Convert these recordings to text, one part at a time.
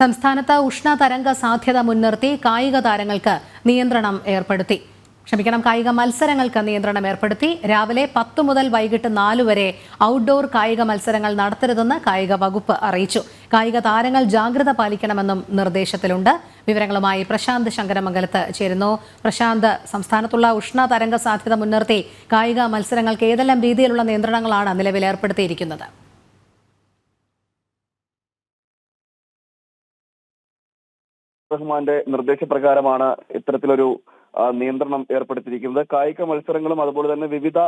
സംസ്ഥാനത്ത് ഉഷ്ണതരംഗ സാധ്യത മുൻനിർത്തി കായിക താരങ്ങൾക്ക് നിയന്ത്രണം ഏർപ്പെടുത്തി. ക്ഷമിക്കണം കായിക മത്സരങ്ങൾക്ക് നിയന്ത്രണം ഏർപ്പെടുത്തി. രാവിലെ പത്ത് മുതൽ വൈകിട്ട് നാല് വരെ ഔട്ട്ഡോർ കായിക മത്സരങ്ങൾ നടത്തരുതെന്ന് കായിക വകുപ്പ് അറിയിച്ചു. കായിക താരങ്ങൾ ജാഗ്രത പാലിക്കണമെന്നും നിർദ്ദേശത്തിലുണ്ട്. വിവരങ്ങളുമായി പ്രശാന്ത് ശങ്കരമംഗലത്ത് ചേരുന്നു. പ്രശാന്ത് സംസ്ഥാനത്തുള്ള ഉഷ്ണതരംഗ സാധ്യത മുൻനിർത്തി കായിക മത്സരങ്ങൾക്ക് ഏതെല്ലാം രീതിയിലുള്ള നിയന്ത്രണങ്ങളാണ് നിലവിൽ ഏർപ്പെടുത്തിയിരിക്കുന്നത്? റഹ്മാന്റെ നിർദ്ദേശപ്രകാരമാണ് ഇത്തരത്തിലൊരു നിയന്ത്രണം ഏർപ്പെടുത്തിയിരിക്കുന്നത്. കായിക മത്സരങ്ങളും അതുപോലെ തന്നെ വിവിധ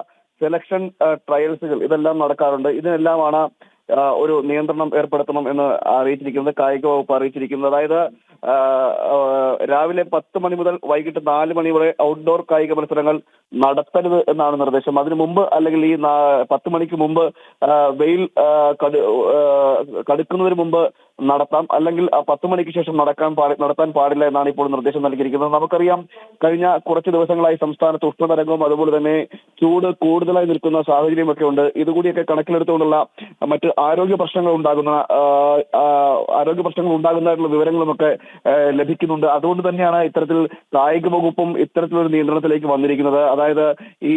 സെലക്ഷൻ ട്രയൽസുകൾ ഇതെല്ലാം നടക്കാറുണ്ട്. ഇതിനെല്ലാമാണ് ഒരു നിയന്ത്രണം ഏർപ്പെടുത്തണം എന്ന് അറിയിച്ചിരിക്കുന്നത് കായിക വകുപ്പ് അറിയിച്ചിരിക്കുന്നത്. അതായത് രാവിലെ പത്ത് മണി മുതൽ വൈകിട്ട് നാല് മണി വരെ ഔട്ട്ഡോർ കായിക മത്സരങ്ങൾ നടത്തരുത് എന്നാണ് നിർദ്ദേശം. അതിനു മുമ്പ് അല്ലെങ്കിൽ ഈ പത്ത് മണിക്ക് മുമ്പ് വെയിൽ കടുക്കുന്നതിന് മുമ്പ് നടത്താം. അല്ലെങ്കിൽ പത്ത് മണിക്ക് ശേഷം നടക്കാൻ നടത്താൻ പാടില്ല എന്നാണ് ഇപ്പോൾ നിർദ്ദേശം നൽകിയിരിക്കുന്നത്. നമുക്കറിയാം കഴിഞ്ഞ കുറച്ച് ദിവസങ്ങളായി സംസ്ഥാനത്ത് ഉഷ്ണതരംഗവും അതുപോലെ തന്നെ ചൂട് കൂടുതലായി നിൽക്കുന്ന സാഹചര്യമൊക്കെ ഉണ്ട്. ഇതുകൂടിയൊക്കെ കണക്കിലെടുത്തുകൊണ്ടുള്ള മറ്റ് ആരോഗ്യ പ്രശ്നങ്ങൾ ഉണ്ടാകുന്ന ആരോഗ്യ പ്രശ്നങ്ങൾ ഉണ്ടാകുന്നതായിട്ടുള്ള വിവരങ്ങളുമൊക്കെ ലഭിക്കുന്നുണ്ട്. അതുകൊണ്ട് തന്നെയാണ് ഇത്തരത്തിൽ കായിക വകുപ്പും ഇത്തരത്തിലൊരു നിയന്ത്രണത്തിലേക്ക് വന്നിരിക്കുന്നത്. അതായത് ഈ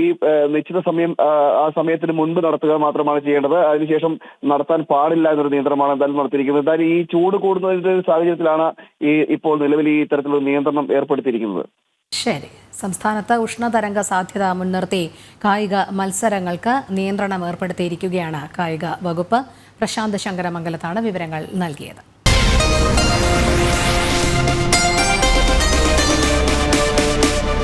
നിശ്ചിത സമയം ആ സമയത്തിന് മുൻപ് നടത്തുക മാത്രമാണ് ചെയ്യേണ്ടത്. അതിനുശേഷം നടത്താൻ പാടില്ല എന്നൊരു നിയന്ത്രണമാണ് എന്തായാലും നടത്തിയിരിക്കുന്നത്. എന്തായാലും ഈ ചൂട് കൂടുന്നതിന്റെ ഒരു സാഹചര്യത്തിലാണ് ഈ ഇപ്പോൾ നിലവിൽ ഈ ഇത്തരത്തിലുള്ള നിയന്ത്രണം ഏർപ്പെടുത്തിയിരിക്കുന്നത്. ശരി. സംസ്ഥാനത്ത് ഉഷ്ണതരംഗ സാധ്യത മുൻനിർത്തി കായിക മത്സരങ്ങൾക്ക് നിയന്ത്രണം ഏർപ്പെടുത്തിയിരിക്കുകയാണ് കായിക വകുപ്പ്. പ്രശാന്ത് ശങ്കരമംഗലത്താണ് വിവരങ്ങൾ നൽകിയത്.